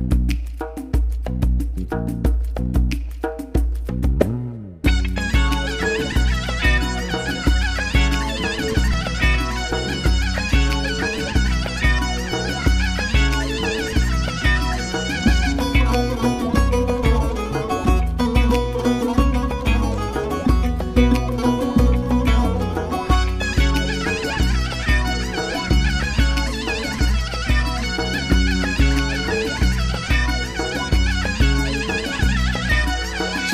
you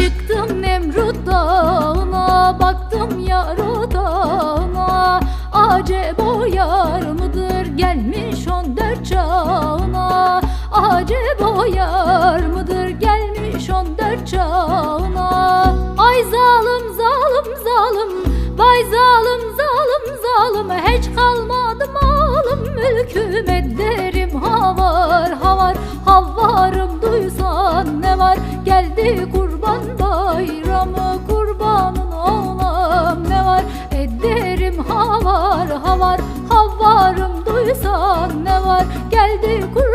Çıktım Nemrut dağına Baktım yar odağına. Acaba yar mıdır Gelmiş on dört çağına? Acaba yar mıdır Gelmiş on dört çağına? Ay zalim zalim zalim Vay zalim zalim zalim Hiç kalmadı malım Mülküm ederim havar havar Havarım duysan ne var? Geldi kurban bayramı Ederim havar havar Havarım duysan ne var? Geldi Kurbanın